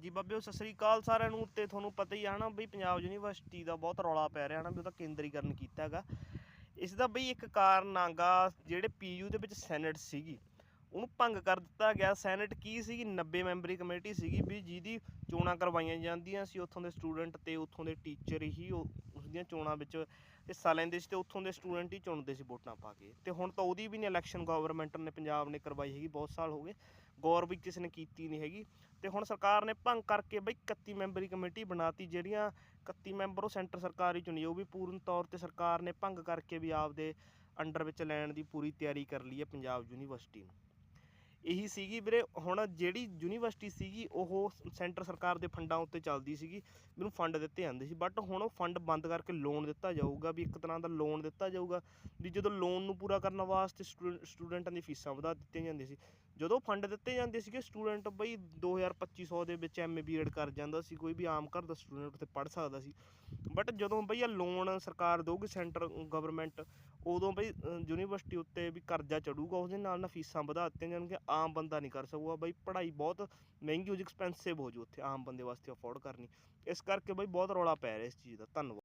ਹਾਂਜੀ ਬਾਬਿਓ ਸਤਿ ਸ੍ਰੀ ਅਕਾਲ ਸਾਰਿਆਂ ਨੂੰ, ਤੇ ਤੁਹਾਨੂੰ ਪਤਾ ਹੀ ਆ ਨਾ ਬਈ ਪੰਜਾਬ ਯੂਨੀਵਰਸਿਟੀ ਦਾ ਬਹੁਤ ਰੌਲਾ ਪੈ ਰਿਹਾ ਨਾ ਵੀ ਉਹਦਾ ਕੇਂਦਰੀਕਰਨ ਕੀਤਾ ਹੈਗਾ। ਇਸ ਦਾ ਬਈ ਇੱਕ ਕਾਰਨ ਆਗਾ, ਜਿਹੜੇ ਪੀਯੂ ਦੇ ਵਿੱਚ ਸੈਨੇਟ ਸੀਗੀ, ਉਹਨੂੰ ਭੰਗ ਕਰ ਦਿੱਤਾ ਗਿਆ। ਸੈਨੇਟ ਕੀ ਸੀਗੀ? 90 ਮੈਂਬਰੀ ਕਮੇਟੀ ਸੀਗੀ ਵੀ ਜਿਹਦੀ ਚੋਣਾਂ ਕਰਵਾਈਆਂ ਜਾਂਦੀਆਂ ਸੀ, ਉੱਥੋਂ ਦੇ ਸਟੂਡੈਂਟ ਤੇ ਉੱਥੋਂ ਦੇ ਟੀਚਰ ਹੀ ਉਹ ਦੀਆਂ ਚੋਣਾਂ ਵਿੱਚ ਹਿੱਸਾ ਲੈਂਦੇ ਸੀ ਤੇ ਉੱਥੋਂ ਦੇ ਸਟੂਡੈਂਟ ਹੀ ਚੁਣਦੇ ਸੀ ਵੋਟਾਂ ਪਾ ਕੇ ਤੇ ਹੁਣ ਤਾਂ ਉਹਦੀ ਵੀ ਨਹੀਂ ਇਲੈਕਸ਼ਨ ਗਵਰਨਮੈਂਟ ਨੇ, ਪੰਜਾਬ ਨੇ ਕਰਵਾਈ ਹੈਗੀ, ਬਹੁਤ ਸਾਲ ਹੋ ਗਏ, ਗੌਰ ਵੀ ਕਿਸੇ ਨੇ ਕੀਤੀ ਨਹੀਂ ਹੈਗੀ ਤੇ ਹੁਣ ਸਰਕਾਰ ਨੇ ਭੰਗ ਕਰਕੇ ਬਈ 31 ਮੈਂਬਰੀ ਕਮੇਟੀ ਬਣਾਤੀ ਜਿਹੜੀਆਂ 31 ਮੈਂਬਰ ਉਹ ਸੈਂਟਰ ਸਰਕਾਰ ਹੀ ਚੁਣੀ, ਉਹ ਵੀ ਪੂਰਨ ਤੌਰ ਤੇ ਸਰਕਾਰ ਨੇ ਭੰਗ ਕਰਕੇ ਵੀ ਆਪਦੇ ਅੰਡਰ ਵਿੱਚ ਲੈਣ ਦੀ ਪੂਰੀ ਤਿਆਰੀ ਕਰ ਲਈ ਹੈ ਪੰਜਾਬ ਯੂਨੀਵਰਸਿਟੀ ਨੂੰ। ਇਹੀ ਸੀਗੀ ਵੀਰੇ, ਹੁਣ ਜਿਹੜੀ ਯੂਨੀਵਰਸਿਟੀ ਸੀਗੀ, ਉਹ ਸੈਂਟਰ ਸਰਕਾਰ ਦੇ ਫੰਡਾਂ ਉੱਤੇ ਚੱਲਦੀ ਸੀਗੀ, ਮੈਨੂੰ ਫੰਡ ਦਿੱਤੇ ਜਾਂਦੇ ਸੀ ਬਟ ਹੁਣ ਉਹ ਫੰਡ ਬੰਦ ਕਰਕੇ ਲੋਨ ਦਿੱਤਾ ਜਾਊਗਾ, ਵੀ ਇੱਕ ਤਰ੍ਹਾਂ ਦਾ ਲੋਨ ਦਿੱਤਾ ਜਾਊਗਾ, ਵੀ ਜਦੋਂ ਲੋਨ ਨੂੰ ਪੂਰਾ ਕਰਨ ਵਾਸਤੇ ਸਟੂਡੈਂਟਾਂ ਦੀ ਫੀਸਾਂ ਵਧਾ ਦਿੱਤੀਆਂ ਜਾਂਦੀਆਂ ਸੀ। ਜਦੋਂ ਫੰਡ ਦਿੱਤੇ ਜਾਂਦੇ ਸੀਗੇ ਸਟੂਡੈਂਟ ਬਈ 2250 ਦੇ ਵਿੱਚ ਐਮਏ ਬੀਐਡ ਕਰ ਜਾਂਦਾ ਸੀ, ਕੋਈ ਵੀ ਆਮ ਘਰ ਦਾ ਸਟੂਡੈਂਟ ਉੱਥੇ ਪੜ੍ਹ ਸਕਦਾ ਸੀ। ਬਟ ਜਦੋਂ ਬਈ ਆ ਲੋਨ ਸਰਕਾਰ ਦਊਗੀ ਸੈਂਟਰ ਗਵਰਨਮੈਂਟ ਉਦੋਂ ਬਈ ਯੂਨੀਵਰਸਿਟੀ ਉੱਤੇ ਵੀ ਕਰਜ਼ਾ ਚੜੂਗਾ, ਉਹਦੇ ਨਾਲ ਨਾ ਫੀਸਾਂ ਵਧਾ ਦਿੱਤੀਆਂ ਜਾਣਗੀਆਂ, ਆਮ ਬੰਦਾ ਨਹੀਂ ਕਰ ਸਕੂਗਾ। ਬਈ, ਪੜ੍ਹਾਈ ਬਹੁਤ ਮਹਿੰਗੀ ਹੋ ਜੂ ਐਕਸਪੈਂਸਿਵ ਹੋ ਜੂ ਉੱਥੇ, ਆਮ ਬੰਦੇ ਵਾਸਤੇ ਅਫੋਰਡ ਕਰਨੀ। ਇਸ ਕਰਕੇ ਬਈ, ਬਹੁਤ ਰੌਲਾ ਪੈ ਰਿਹਾ ਇਸ ਚੀਜ਼ ਦਾ। ਧੰਨਵਾਦ।